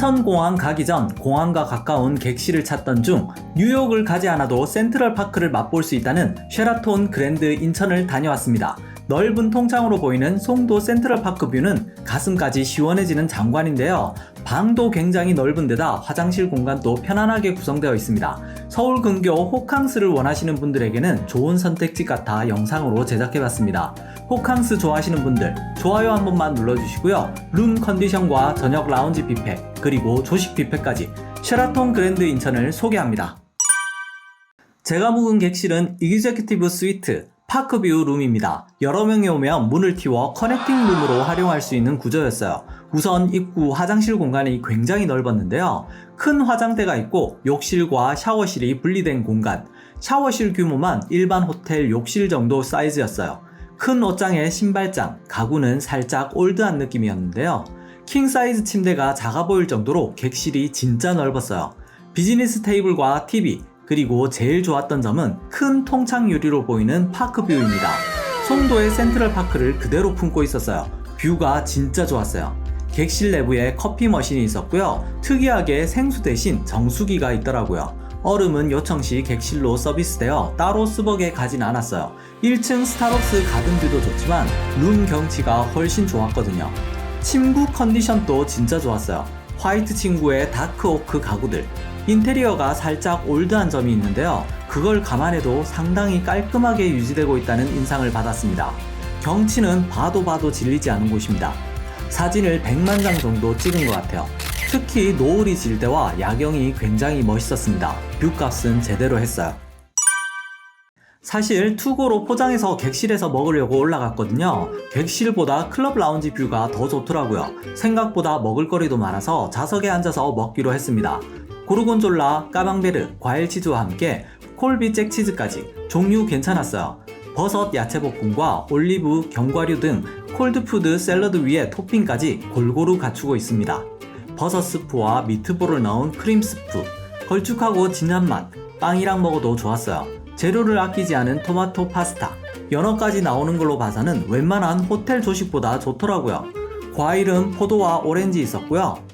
인천공항 가기 전 공항과 가까운 객실을 찾던 중 뉴욕을 가지 않아도 센트럴 파크를 맛볼 수 있다는 쉐라톤 그랜드 인천을 다녀왔습니다. 넓은 통창으로 보이는 송도 센트럴 파크 뷰는 가슴까지 시원해지는 장관인데요. 방도 굉장히 넓은 데다 화장실 공간도 편안하게 구성되어 있습니다. 서울 근교 호캉스를 원하시는 분들에게는 좋은 선택지 같아 영상으로 제작해봤습니다. 호캉스 좋아하시는 분들 좋아요 한 번만 눌러주시고요. 룸 컨디션과 저녁 라운지 뷔페 그리고 조식 뷔페까지 쉐라톤 그랜드 인천을 소개합니다. 제가 묵은 객실은 이그제큐티브 스위트 파크뷰 룸입니다. 여러 명이 오면 문을 틔워 커넥팅 룸으로 활용할 수 있는 구조였어요. 우선 입구 화장실 공간이 굉장히 넓었는데요. 큰 화장대가 있고 욕실과 샤워실이 분리된 공간. 샤워실 규모만 일반 호텔 욕실 정도 사이즈였어요. 큰 옷장에 신발장, 가구는 살짝 올드한 느낌이었는데요. 킹 사이즈 침대가 작아 보일 정도로 객실이 진짜 넓었어요. 비즈니스 테이블과 TV, 그리고 제일 좋았던 점은 큰 통창 유리로 보이는 파크 뷰입니다. 송도의 센트럴 파크를 그대로 품고 있었어요. 뷰가 진짜 좋았어요. 객실 내부에 커피 머신이 있었고요. 특이하게 생수 대신 정수기가 있더라고요. 얼음은 요청 시 객실로 서비스되어 따로 스벅에 가진 않았어요. 1층 스타벅스 가든뷰도 좋지만 룸 경치가 훨씬 좋았거든요. 침구 컨디션도 진짜 좋았어요. 화이트 친구의 다크 오크 가구들. 인테리어가 살짝 올드한 점이 있는데요. 그걸 감안해도 상당히 깔끔하게 유지되고 있다는 인상을 받았습니다. 경치는 봐도 봐도 질리지 않은 곳입니다. 사진을 100만 장 정도 찍은 것 같아요. 특히 노을이 질 때와 야경이 굉장히 멋있었습니다. 뷰값은 제대로 했어요. 사실 투고로 포장해서 객실에서 먹으려고 올라갔거든요. 객실보다 클럽 라운지 뷰가 더 좋더라고요. 생각보다 먹을 거리도 많아서 좌석에 앉아서 먹기로 했습니다. 고르곤졸라, 까망베르, 과일치즈와 함께 콜비 잭 치즈까지 종류 괜찮았어요. 버섯 야채볶음과 올리브, 견과류 등 콜드푸드 샐러드 위에 토핑까지 골고루 갖추고 있습니다. 버섯 스프와 미트볼을 넣은 크림 스프, 걸쭉하고 진한 맛, 빵이랑 먹어도 좋았어요. 재료를 아끼지 않은 토마토 파스타, 연어까지 나오는 걸로 봐서는 웬만한 호텔 조식보다 좋더라고요. 과일은 포도와 오렌지 있었고요.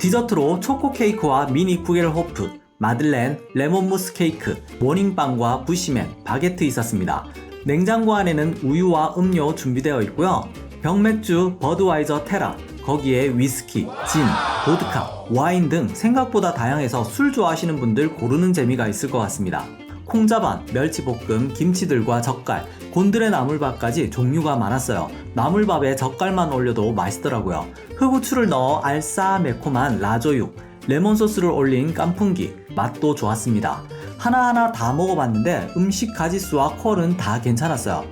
디저트로 초코 케이크와 미니 쿠겔호프, 마들렌, 레몬 무스 케이크, 모닝빵과 부시맨, 바게트 있었습니다. 냉장고 안에는 우유와 음료 준비되어 있고요. 병맥주, 버드와이저 테라, 거기에 위스키, 진, 보드카, 와인 등 생각보다 다양해서 술 좋아하시는 분들 고르는 재미가 있을 것 같습니다. 콩자반, 멸치볶음, 김치들과 젓갈, 곤드레 나물밥까지 종류가 많았어요. 나물밥에 젓갈만 올려도 맛있더라고요. 흑우추를 넣어 알싸 매콤한 라조육, 레몬 소스를 올린 깐풍기, 맛도 좋았습니다. 하나하나 다 먹어봤는데 음식 가지수와 퀄은 다 괜찮았어요.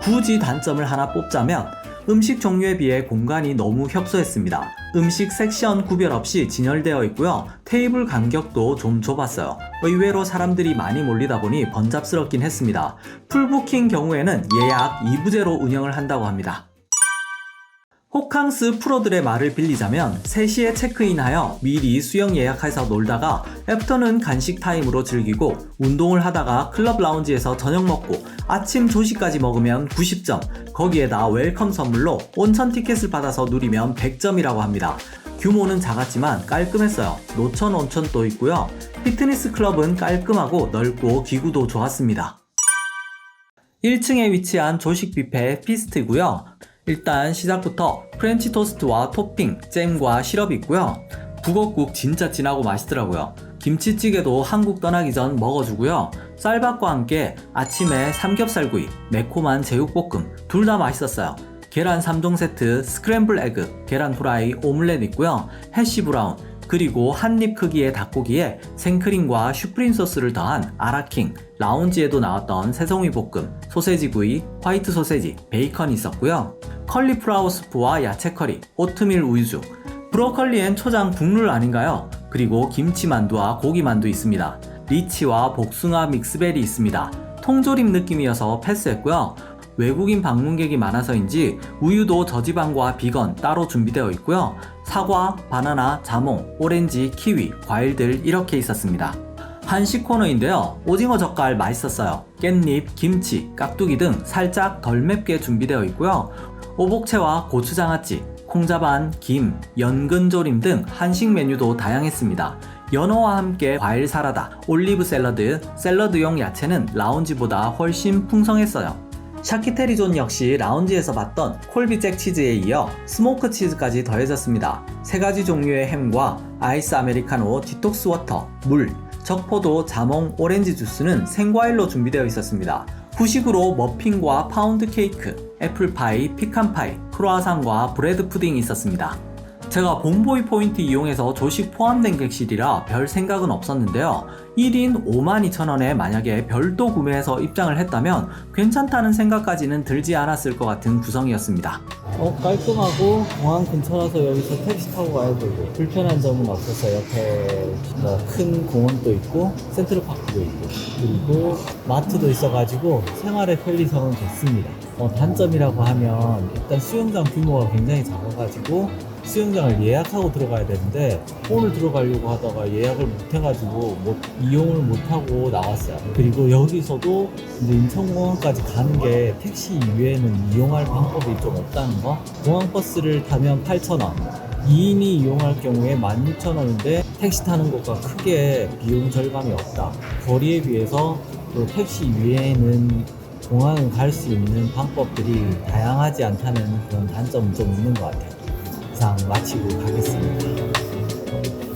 굳이 단점을 하나 뽑자면 음식 종류에 비해 공간이 너무 협소했습니다. 음식 섹션 구별 없이 진열되어 있고요. 테이블 간격도 좀 좁았어요. 의외로 사람들이 많이 몰리다 보니 번잡스럽긴 했습니다. 풀부킹 경우에는 예약 2부제로 운영을 한다고 합니다. 호캉스 프로들의 말을 빌리자면 3시에 체크인하여 미리 수영 예약해서 놀다가 애프터는 간식 타임으로 즐기고 운동을 하다가 클럽 라운지에서 저녁 먹고 아침 조식까지 먹으면 90점 거기에다 웰컴 선물로 온천 티켓을 받아서 누리면 100점이라고 합니다. 규모는 작았지만 깔끔했어요. 노천 온천도 있고요. 피트니스 클럽은 깔끔하고 넓고 기구도 좋았습니다. 1층에 위치한 조식 뷔페 피스트고요. 일단 시작부터 프렌치 토스트와 토핑, 잼과 시럽이 있고요. 북어국 진짜 진하고 맛있더라고요. 김치찌개도 한국 떠나기 전 먹어주고요. 쌀밥과 함께 아침에 삼겹살구이, 매콤한 제육볶음 둘 다 맛있었어요. 계란 3종 세트, 스크램블 에그, 계란 후라이, 오믈렛 있고요. 해시 브라운, 그리고 한 입 크기의 닭고기에 생크림과 슈프림 소스를 더한 아라킹, 라운지에도 나왔던 새송이 볶음, 소세지 구이, 화이트 소세지, 베이컨이 있었고요. 컬리플라워 스프와 야채 커리, 오트밀 우유죽, 브로콜리엔 초장 국룰 아닌가요? 그리고 김치 만두와 고기 만두 있습니다. 리치와 복숭아 믹스벨이 있습니다. 통조림 느낌이어서 패스했고요. 외국인 방문객이 많아서인지 우유도 저지방과 비건 따로 준비되어 있고요. 사과, 바나나, 자몽, 오렌지, 키위, 과일들 이렇게 있었습니다. 한식 코너인데요. 오징어 젓갈 맛있었어요. 깻잎, 김치, 깍두기 등 살짝 덜 맵게 준비되어 있고요. 오복채와 고추장아찌, 콩자반, 김, 연근조림 등 한식 메뉴도 다양했습니다. 연어와 함께 과일 사라다, 올리브 샐러드, 샐러드용 야채는 라운지보다 훨씬 풍성했어요. 샤키테리존 역시 라운지에서 봤던 콜비 잭 치즈에 이어 스모크 치즈까지 더해졌습니다. 세 가지 종류의 햄과 아이스 아메리카노, 디톡스 워터, 물, 적포도, 자몽, 오렌지 주스는 생과일로 준비되어 있었습니다. 후식으로 머핀과 파운드 케이크, 애플파이, 피칸파이, 크로아상과 브레드 푸딩이 있었습니다. 제가 본보이 포인트 이용해서 조식 포함된 객실이라 별 생각은 없었는데요. 1인 52,000원에 만약에 별도 구매해서 입장을 했다면 괜찮다는 생각까지는 들지 않았을 것 같은 구성이었습니다. 어, 깔끔하고 공항 근처라서 여기서 택시 타고 가야 되고 불편한 점은 없어서 옆에 뭐큰 공원도 있고 센트럴파크도 있고 그리고 마트도 있어가지고 생활의 편리성은 좋습니다. 어, 단점이라고 하면 일단 수영장 규모가 굉장히 작아가지고 수영장을 예약하고 들어가야 되는데 오늘 들어가려고 하다가 예약을 못 해가지고 못, 이용을 못 하고 나왔어요. 그리고 여기서도 이제 인천공항까지 가는 게 택시 이외에는 이용할 방법이 좀 없다는 거. 공항버스를 타면 8,000원. 2인이 이용할 경우에 16,000원인데 택시 타는 것과 크게 비용 절감이 없다. 거리에 비해서 또 택시 이외에는 공항을 갈 수 있는 방법들이 다양하지 않다는 그런 단점은 좀 있는 것 같아요. 이상 마치고 가겠습니다.